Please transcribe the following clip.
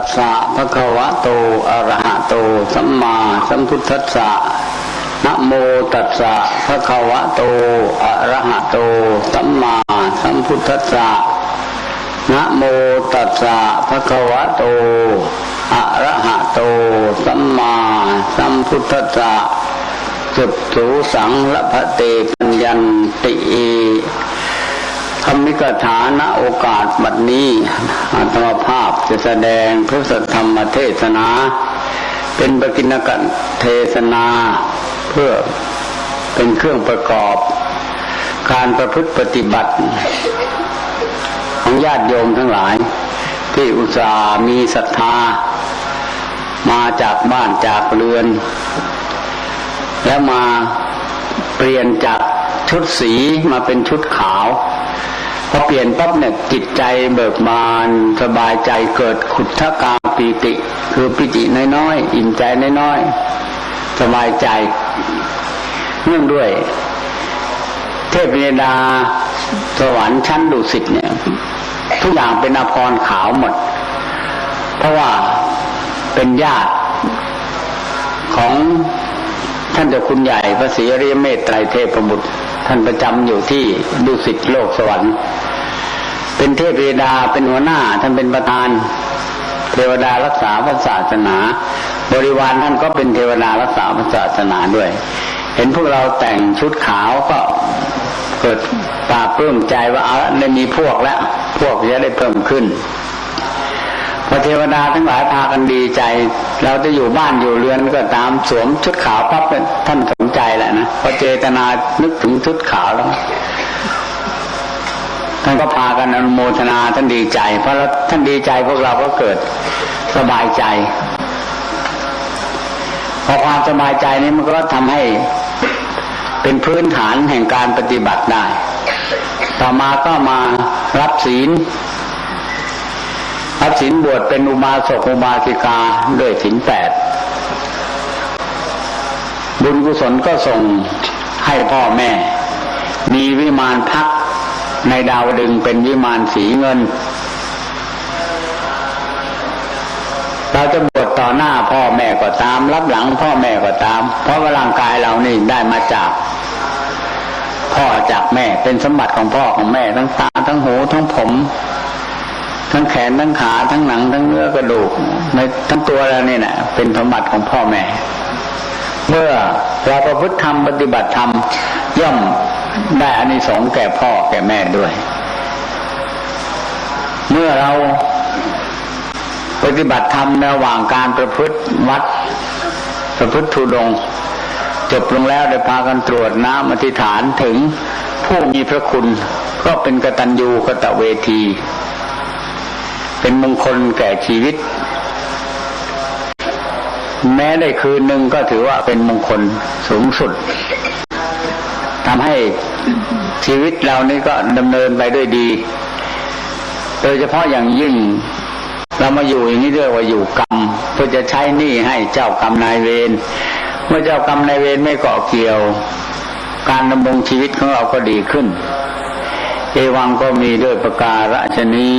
สสะภะคะวะโตอะระหะโต สัมมาสัมพุทธัสสะนะโมตัสสะภะคะวะโตอะระหะโต สัมมาสัมพุทธัสสะนะโมตัสสะภะคะวะโตอะระหะโต สัมมาสัมพุทธัสสะจุดสูสังละพะเตปัญญันติ คำมิกถาณโอกาสบัดนี้อาตมาภาพจะแสดงพระสัทธรรมเทศนา เป็นปกิณกเทศนาเพื่อเป็นเครื่องประกอบ การประพฤติปฏิบัติ ของญาติโยมทั้งหลาย ที่อุตส่าห์มีศรัทธา มาจากบ้านจากเรือน แล้วมาเปลี่ยนจากชุดสีมาเป็นชุดขาว พอเปลี่ยนปั๊บเนี่ยจิตใจเบิกบานสบายใจเกิดขุทธกาปีติ คือปิติน้อยๆอิ่มใจน้อยๆสบายใจเนื่องด้วย เทพเนดาสวรรค์ชั้นดุสิตเนี่ย ทุกอย่างเป็นอภรขาวหมด เพราะว่าเป็นญาติของท่านเจ้าคุณใหญ่พระศรีอริยเมตไตรเทพบุตร ท่านประจำอยู่ที่ดุสิตโลกสวรรค์ เป็นเทพเวดาเป็นหัวหน้าท่านเป็นประธาน เทวดารักษาพระศาสนา บริวารท่านก็เป็นเทวดารักษาพระศาสนาด้วย เห็นพวกเราแต่งชุดขาวก็เกิดปาบปลื้มใจว่าเอาละได้มีพวกแล้ว พวกจะได้เพิ่มขึ้นพอเทวดาทั้งหลายพากันดีใจ เราจะอยู่บ้านอยู่เรือนก็ตามสวมชุดขาวปั๊บท่าน ใจแหละนะพอเจตนานึกถึงชุดขาวแล้วท่านก็พากันอนุโมทนาท่านดีใจ เพราะท่านดีใจพวกเราก็เกิดสบายใจพอความสบายใจนี้มันก็ทำให้เป็นพื้นฐานแห่งการปฏิบัติได้ ต่อมาก็มารับศีล รับศีลบวชเป็นอุบาสกอุบาสิกาด้วยศีลแปด บุญกุศลก็ส่งให้พ่อแม่ มีวิมานพักในดาวดึงเป็นวิมานสีเงิน เราจะบวชต่อหน้าพ่อแม่ก็ตาม รับหลังพ่อแม่ก็ตาม เพราะว่าร่างกายเรานี่ได้มาจาก พ่อจากแม่เป็นสมบัติของพ่อของแม่ทั้งตาทั้งหูทั้งผมทั้งแขนทั้งขาทั้งหนัง ทั้งเนื้อกระดูกในทั้งตัวเราเนี่ยนะเป็นสมบัติของพ่อแม่ เมื่อเราประพฤติธรรมปฏิบัติธรรมย่อมได้อานิสงส์แก่พ่อแก่แม่ด้วย เมื่อเราปฏิบัติธรรมระหว่างการประพฤติวัด ประพฤติทุดงจบลงแล้วได้พากันตรวจน้ำอธิษฐานถึงผู้มีพระคุณ ก็เป็นกตัญญูกตเวที เป็นมงคลแก่ชีวิต แม้ได้คืนหนึ่งก็ถือว่าเป็นมงคลสูงสุดทำให้ชีวิตเรานี่ก็ดำเนินไปด้วยดี โดยเฉพาะอย่างยิ่งเรามาอยู่อย่างนี้เรียกว่าอยู่กรรมเพื่อจะใช้หนี้ให้เจ้ากรรมนายเวรเมื่อเจ้ากรรมนายเวรไม่เกาะเกี่ยว การดำรงชีวิตของเราก็ดีขึ้น เอวังก็มีด้วยประการฉนี้